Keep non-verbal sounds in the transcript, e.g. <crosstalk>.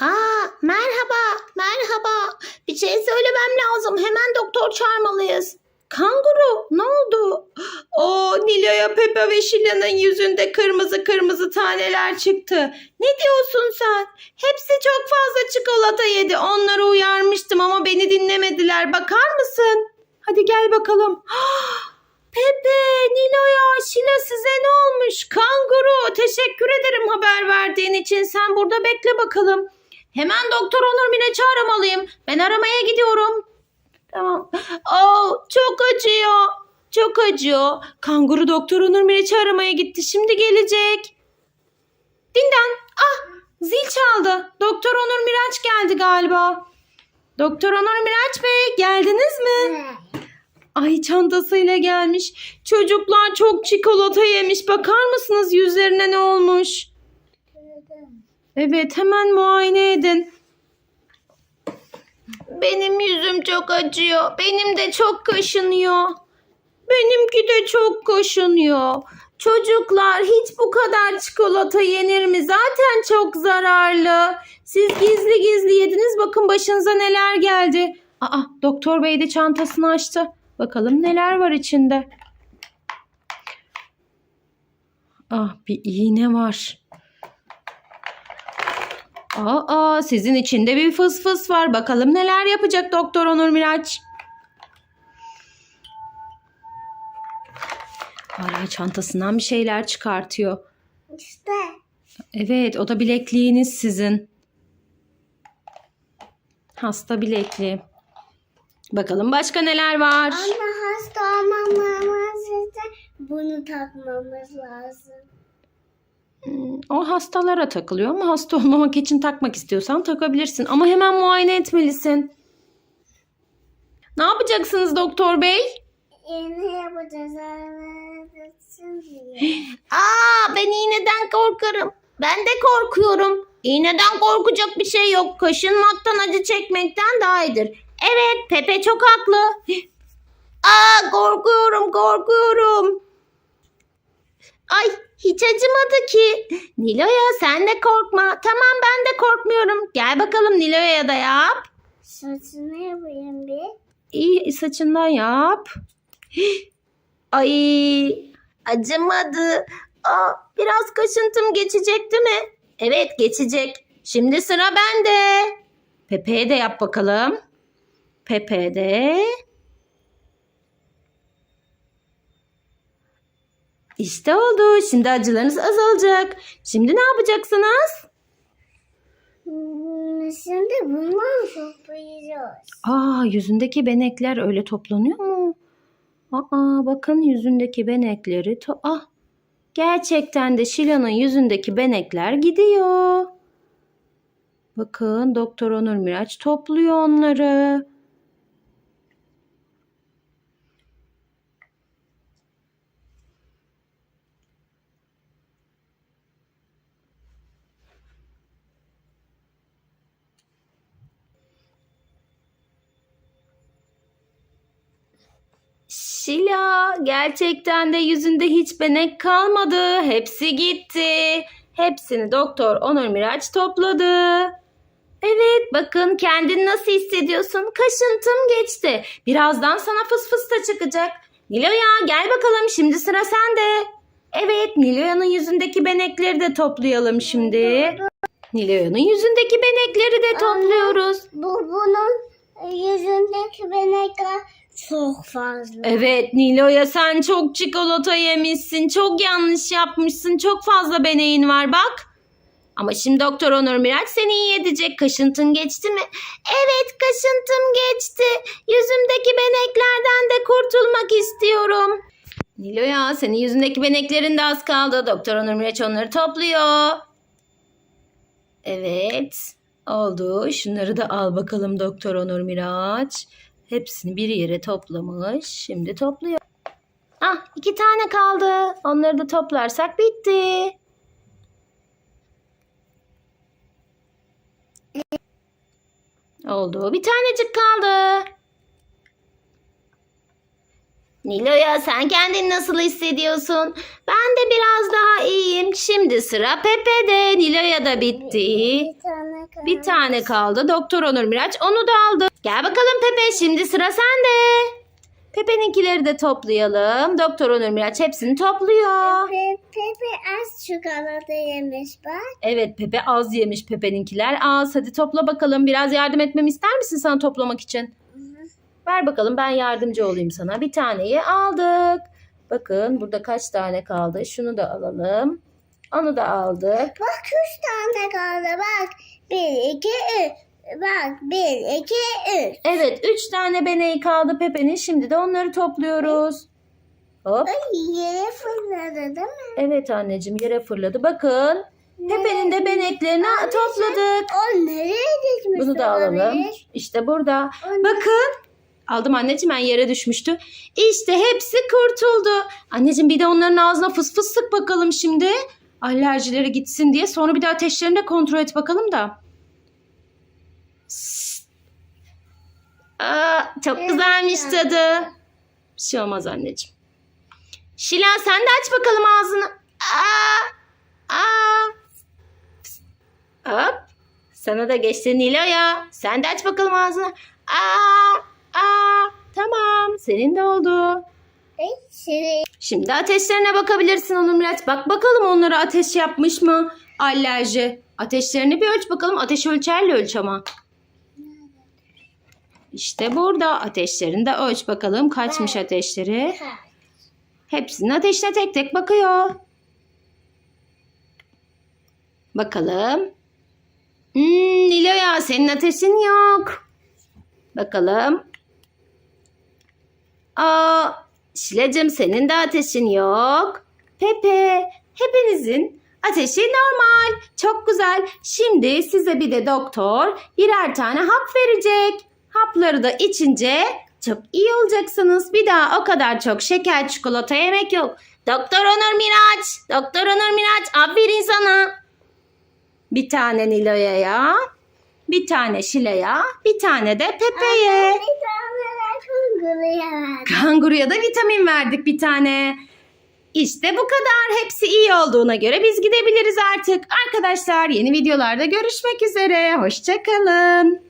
Aa, merhaba, merhaba. Bir şey söylemem lazım. Hemen doktor çağırmalıyız. Kanguru, ne oldu? O Nilo'ya Pepe ve Şila'nın yüzünde kırmızı kırmızı taneler çıktı. Ne diyorsun sen? Hepsi çok fazla çikolata yedi. Onları uyarmıştım ama beni dinlemediler. Bakar mısın? Hadi gel bakalım. <gasps> Pepe, Nilo'ya, Şila size ne olmuş? Kanguru, teşekkür ederim haber verdiğin için. Sen burada bekle bakalım. Hemen Doktor Onur Mine çağırmalıyım. Ben aramaya gidiyorum. Tamam. Oh, çok acıyor. Çok acıyor. Kanguru Doktor Onur Mine aramaya gitti. Şimdi gelecek. Dindan. Ah, zil çaldı. Doktor Onur Miraç geldi galiba. Doktor Onur Miraç Bey, geldiniz mi? Ay çantasıyla gelmiş. Çocuklar çok çikolata yemiş. Bakar mısınız yüzlerine ne olmuş? Evet hemen muayene edin. Benim yüzüm çok acıyor. Benim de çok kaşınıyor. Benimki de çok kaşınıyor. Çocuklar hiç bu kadar çikolata yenir mi? Zaten çok zararlı. Siz gizli gizli yediniz. Bakın başınıza neler geldi. Aa, doktor bey de çantasını açtı. Bakalım neler var içinde. Ah bir iğne var. Aa sizin içinde bir fıs fıs var. Bakalım neler yapacak Doktor Onur Miraç. Hala çantasından bir şeyler çıkartıyor. İşte. Evet o da bilekliğiniz sizin. Hasta bilekliği. Bakalım başka neler var? Ama hasta olmamamız için bunu takmamız lazım. Hmm, O hastalara takılıyor ama hasta <laughs> olmamak için takmak istiyorsan takabilirsin. Ama hemen muayene etmelisin. Ne yapacaksınız doktor bey? Yeni yapacağız. <gasps> Aa ben iğneden korkarım. Ben de korkuyorum. İğneden korkacak bir şey yok. Kaşınmaktan acı çekmekten daha iyidir. Evet Pepe çok haklı. <gasps> Aa korkuyorum korkuyorum. Ay hiç acımadı ki. Nilo'ya sen de korkma. Tamam ben de korkmuyorum. Gel bakalım Nilo'ya da yap. Saçını yapayım bir. İyi saçından yap. Ay acımadı. Aa, biraz kaşıntım geçecek değil mi? Evet geçecek. Şimdi sıra bende. Pepe'ye de yap bakalım. Pepe İşte oldu. Şimdi acılarınız azalacak. Şimdi ne yapacaksınız? Hmm, Şimdi bundan toplayacağız. Aa yüzündeki benekler öyle toplanıyor mu? Aa bakın yüzündeki benekleri to ah gerçekten de Şila'nın yüzündeki benekler gidiyor. Bakın Doktor Onur Miraç topluyor onları. Şila gerçekten de yüzünde hiç benek kalmadı. Hepsi gitti. Hepsini Doktor Onur Miraç topladı. Evet bakın kendini nasıl hissediyorsun? Kaşıntım geçti. Birazdan sana fıs fıs da çıkacak. Niloya gel bakalım şimdi sıra sende. Evet Niloya'nın yüzündeki benekleri de toplayalım şimdi. Niloya'nın yüzündeki benekleri de topluyoruz. Bu bunun yüzündeki benekler çok fazla. Evet Nilo'ya sen çok çikolata yemişsin. Çok yanlış yapmışsın. Çok fazla beneğin var bak. Ama şimdi Doktor Onur Miraç seni iyi edecek. Kaşıntın geçti mi? Evet kaşıntım geçti. Yüzümdeki beneklerden de kurtulmak istiyorum. Nilo'ya senin yüzündeki beneklerin de az kaldı. Doktor Onur Miraç onları topluyor. Evet oldu. Şunları da al bakalım Doktor Onur Miraç. Hepsini bir yere toplamış. Şimdi topluyor. Ah iki tane kaldı. Onları da toplarsak bitti. Oldu. Bir tanecik kaldı. Nilo'ya sen kendini nasıl hissediyorsun? Ben de biraz daha iyiyim. Şimdi sıra Pepe'de. Nilo'ya da bitti. Bir tane kaldı. Bir tane kaldı. Doktor Onur Miraç onu da aldı. Gel bakalım Pepe şimdi sıra sende. Pepe'ninkileri de toplayalım. Doktor Onur Miraç hepsini topluyor. Pepe, Pepe az çikolata yemiş bak. Evet Pepe az yemiş Pepe'ninkiler az. Hadi topla bakalım. Biraz yardım etmemi ister misin sana toplamak için? Ver bakalım ben yardımcı olayım sana. Bir taneyi aldık. Bakın burada kaç tane kaldı. Şunu da alalım. Onu da aldık. Bak üç tane kaldı bak. Bir, iki, üç. Bak bir, iki, üç. Evet 3 tane beneği kaldı Pepe'nin. Şimdi de onları topluyoruz. Hop. Ay yere fırladı değil mi? Evet anneciğim yere fırladı. Bakın. Pepe'nin de beneklerini topladık. O nereye gitmiş Bunu da alalım. olabilir? İşte burada. O Bakın. Aldım anneciğim ben yere düşmüştü. İşte hepsi kurtuldu. Anneciğim bir de onların ağzına fıs fıs sık bakalım şimdi. Alerjileri gitsin diye. Sonra bir de ateşlerini de kontrol et bakalım da. Aa, çok güzelmiş ya. tadı. Bir şey olmaz anneciğim. Şila sen de aç bakalım ağzını. Aa, aa. Hop. Sana da geçti Nilo'ya. Sen de aç bakalım ağzını. Aa, aa. Tamam. Senin de oldu. Şimdi ateşlerine bakabilirsin Onur Miraç. Bak bakalım onlara ateş yapmış mı? Alerji. Ateşlerini bir ölç bakalım. Ateş ölçerle ölç ama. İşte burada ateşlerini de ölç bakalım. Kaçmış ateşleri. Hepsinin ateşine tek tek bakıyor. Bakalım. Hmm, Nilo'ya senin ateşin yok. Bakalım. Aa, Şilacığım senin de ateşin yok. Pepe, hepinizin ateşi normal. Çok güzel. Şimdi size bir de doktor birer tane hap verecek. Hapları da içince çok iyi olacaksınız. Bir daha o kadar çok şeker çikolata yemek yok. Doktor Onur Miraç, Doktor Onur Miraç aferin sana. Bir tane Nilo'ya, bir tane Şile'ye, bir tane de Pepe'ye. Kunguru var. Kanguruya da vitamin verdik bir tane. İşte bu kadar. Hepsi iyi olduğuna göre biz gidebiliriz artık. Arkadaşlar yeni videolarda görüşmek üzere. Hoşçakalın.